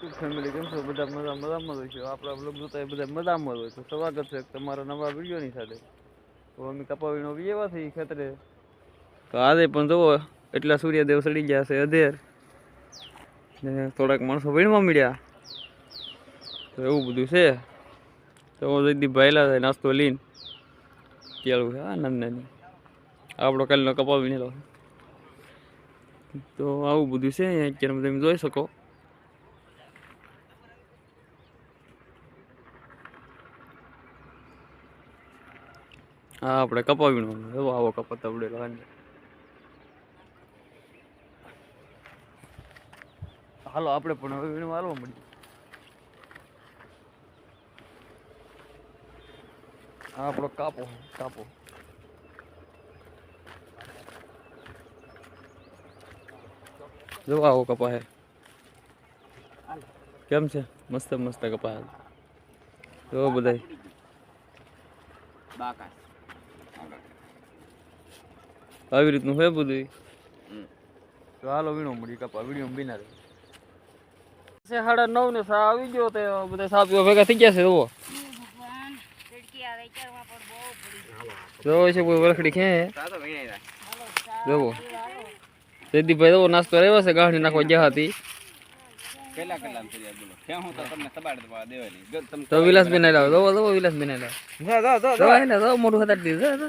Family કેમ છો? બધા મજા, મજામાં હોય છે આપણા બ્લોગ જોતા એ બધા મજામાં હોય તો સ્વાગત છે તમારા નવા વિડીયોની સાથે. તો અમે કપાવીનો વિયેવા થઈ ખેતરે. તો આજે પણ જુઓ, એટલા સૂર્યદેવ સડી ગયા છે અધેર. ને થોડાક માણસો વીણવા મળ્યા. તો એવું બધું છે. તો જયદીપ ભાઈલા થાય નાસ્તો લઈને. કેળું છે આનંદ નાની આપણો કાલનો કપાવીને લો તો આવું બધું છે અત્યારે તમે જોઈ શકો. હા, આપણે કપાવીનો એવો આવો કપા હાંજે હાલો. આપણે પણ હવે વીણવા હાલવા મળીએ આપણો કાપો કાપો. જો, આવો કપા કેમ છે? મસ્ત મસ્ત કપા હે. જો, બધાય. આવી રીતનું હોય બધું તો હાલો વીણો મળી કપા વીડિયો બીના છે સાડા નવ ને સા આવી ગયો તે બધા સાપીઓ ભેગા થઈ ગયા છે જુઓ. જો છે કોઈ વરખડી ખે જોવો જયદીપભાઈ તો નાસ્તો રહ્યો છે ગાંઠી નાખવા ગયા હતી. કેટલા કલાક થઈ જાય બોલો. ક્યાં હું તો તમને સબાડ દવા દેવાની. જો તમે તો વિલાસબેન લાવ જોવો જોવો વિલાસબેન લાવ. જો જો જો જો. મોટું હતાડી દીધું જો.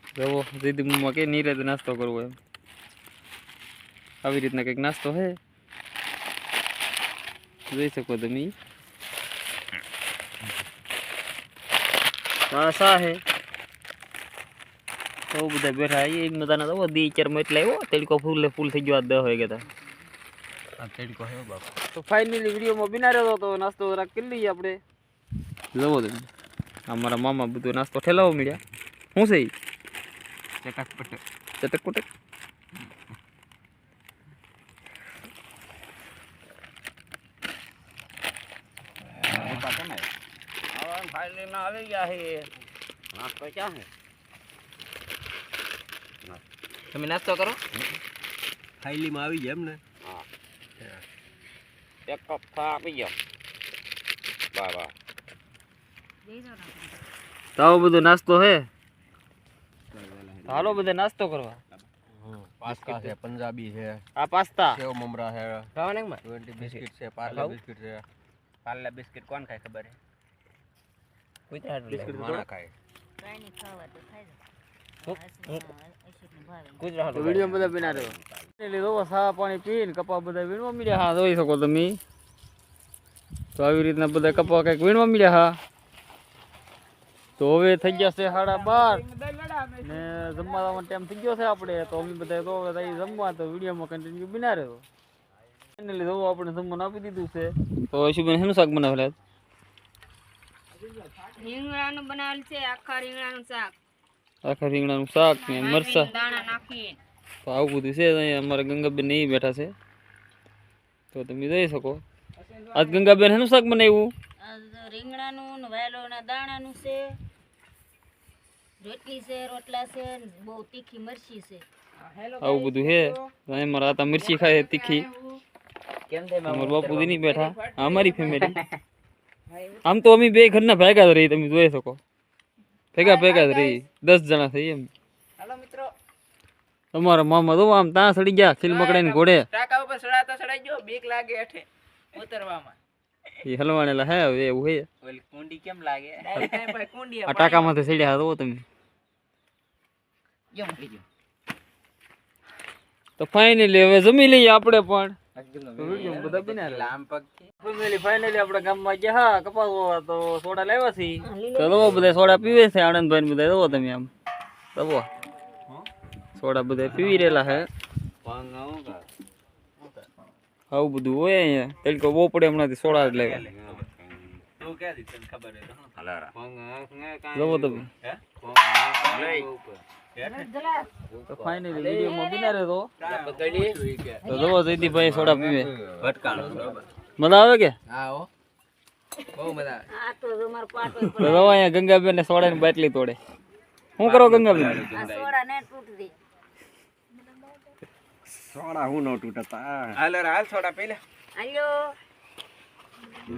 જવો દીદી મમ્મા કે નીરે તો નાસ્તો કરવો એમ. આવી રીતના કંઈક નાસ્તો હે. જોઈ શકો તમે. હા સા હે. તો બધા બેઠા એ મજાના તો દી ચારમાં એટલે આવ્યો તેડકો ફૂલ ફૂલ થઈ ગયો આ હોય વાગે આ તડકો હે બાપ. તો ફાઇનલી વિડીયોમાં બિના રહ્યો તો નાસ્તો જરાક કરી લઈએ આપણે. જવો તમે. અમારા મામા બધો નાસ્તો ઠેલાવો મળ્યા. શું છે ઈ? ચટકપટ ચટક પટક ફાઇનલી માં આવી ગયા છે નાસ્તો ક્યાં છે તમે નાસ્તો કરો ફાઇલીમાં આવી જાય એમ ને એક કપ ચા આપી ગયો વાહ વાહ તો આવો બધો નાસ્તો હે હાલો બધા નાસ્તો કરવા પાસ્તા છે પંજાબી છે આ પાસ્તા સેવ મમરા છે ખાવાને માં ટ્વેન્ટી બિસ્કિટ છે પાર્લે ખાવું? બિસ્કિટ છે પાર્લા બિસ્કિટ કોણ ખાય ખબર હે ગુજરાત બિસ્કિટ માણા ખાય કાંઈ ખાવા તો ખાઈ હું- હું- અશોકને ભાવે ગુજરાત તો વિડીયો બધા બના રહ્યો એટલે જો સા પાણી પીને કપા બધા વીણવા મળ્યા હા જોઈ શકો તમે તો આવી રીતના બધા કપા કંઈક વીણવા મળ્યા હા તો હવે થઈ ગયા છે સાડા બાર ને જમવા જમવાનો ટાઈમ થઈ ગયો છે આપણે તો અમે બધા તો જમવા તો વિડીયોમાં કન્ટિન્યુ બિના રહ્યો. ફાઇનલી જો આપણે જમવાનું આપી દીધું છે. તો શુભન શેનું શાક બનાવેલા રીંગણાનું બનાવેલું છે આખા રીંગણાનું શાક. આખા રીંગણાનું શાક ને મરચા. દાણા નાખીને. તો આવું બધું છે અહીંયા અમારા ગંગાબેન નહીં બેઠા છે. તો તમે જઈ શકો. આજ ગંગાબેન શેનું શાક બનાવ્યું? રીંગણાનું ને વાલોના દાણાનું છે. રોટલી છે રોટલા છે ને બહુ તીખી મરચી છે આવું બધું છે અહીંયા મારા આતા મિર્ચી ખાય તીખી કેમ છે અમારા બાપુજી નહીં બેઠા આ અમારી ફેમિલી આમ તો અમે બે ઘરના ભેગા જ રહી તમે જોઈ શકો ભેગા ભેગા જ રહી દસ જણા થઈ એમ હાલો મિત્રો તમારા મામા તો આમ ત્યાં સડી ગયા ખીલ મકડાઈને ઘોડે ટાકા ઉપર સડાતા સડાઈ ગયો બીક લાગે હેઠે ઉતરવામાં એ હલવાણેલા હે હવે એવું હે ઓલી કુંડી કેમ લાગે ડાયરેક્ટ કાંઈ ભાઈ કુંડી આ ટાકામાંથી સડ્યા તો તમે કેમ થઈ ગયો તો ફાઇનલી હવે જમી લઈએ આપણે પણ. ફાઇનલી આપણે ગામમાં ગયા. હા કપાસ તો સોડા લાવ્યા તો બધા સોડા પીવે છે. આનંદભાઈ બધા જો તમે આમ. તો સોડા બધા પીવી રહેલા હે. આવું બધું હોય અહીંયા. તડકો બહુ પડે હમણાંથી સોડા જ લેવા. તું ક્યાંથી? તને ખબર હે. તો જવો તમે. હે? તો ફાઇનલી વિડીયોમાં બિના રહેતો તો. જવો જયદીપભાઈ સોડા પીવે. ભટકાણો મજા આવે કે? આ તો તમારો પાટો તો જવો અહીંયા ગંગાબેન ને સોડાની બાટલી તોડે. શું કરો ગંગાબેન? સોડા ને સોડા હું નો તૂટતા? હાલ રે, હાલ સોડા પેલા આલ્યો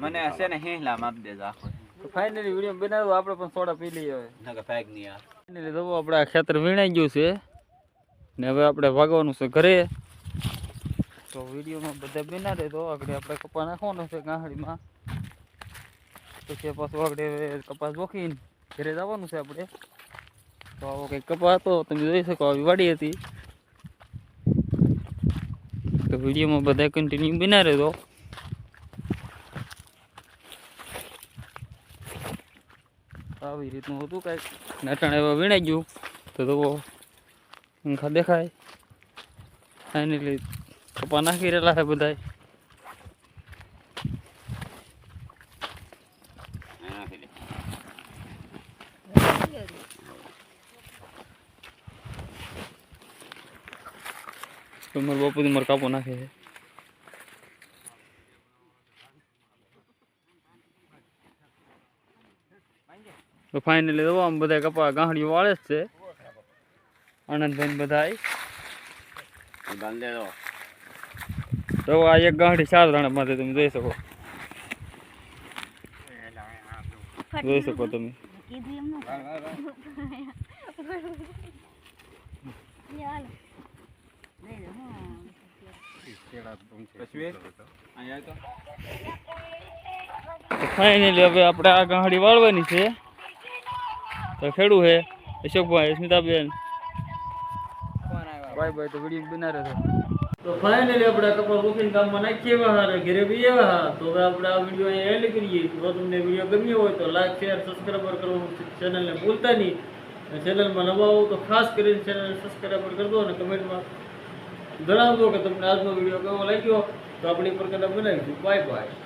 મને હશે ને હેલા માપ દેજો આખો. તો ફાઇનલી વીડિયો બનાવ્યો આપણે પણ સોડા પી લઈએ હવે. નકર ફેક નહીં આ ફાઇનલી જવો આપણે આ ખેતર વીણાઈ ગયું છે. ને હવે આપણે ભાગવાનું છે ઘરે. તો વિડીયોમાં બધા બિના રહે તો આગળ આપણે કપા નાખવાનો છે ગાંહડીમાં. પછી પાછું આગળ કપાસ જોખીને ઘરે જવાનું છે આપણે. તો આવો કંઈક કપા હતો, તમે જોઈ શકો આવી વાડી હતી. તો વિડીયોમાં બધા કન્ટિન્યુ બિના રહેતો આવી રીતનું હતું કાંઈક. નટાણ એવા વીણાઈ ગયું. તો તો પંખા દેખાય. ફાઇનલી કપા નાખી રહેલા છે બધા મારા બાપુજી મારે કાપો નાખે છે. તો ફાઇનલી તો આમ બધા કપા ગાંહડીઓ વાળે જ છે આનંદભાઈ બધાય એ બાંધ દેજો. તો આ એક ગાંહડી ચાર દાણા માટે તમે જોઈ શકો જોઈ શકો તમે કીધું એમ વાળ, વાળ, વાળ. પછી વેચ. અહીંયા આવ તો. તો ફાઇનલી હવે આપણે આ ગાંહડી વાળવાની છે તો ખેડું છે અશોકભાઈ સ્મિતાબેન બાય બાય તો વિડીયો બના રહેશે તો ફાઇનલી આપણે આ કપા રોકીને ગામમાં નાખીએ એવા હારે ઘરે બી એવા હા તો હવે આપણે આ વિડીયો અહીંયા એન્ડ કરીએ જો તમને વિડીયો ગમ્યો હોય તો લાઈક શેર સબસ્ક્રાઈબર કરવાનું ચેનલને ભૂલતા નહીં અને ચેનલમાં નવા આવો તો ખાસ કરીને ચેનલને સબસ્ક્રાઈબર કરી દો અને કમેન્ટમાં જણાવજો કે તમને આજનો વિડીયો કેવો લાગ્યો તો આપણે એ પ્રકારના બનાવીશું બાય બાય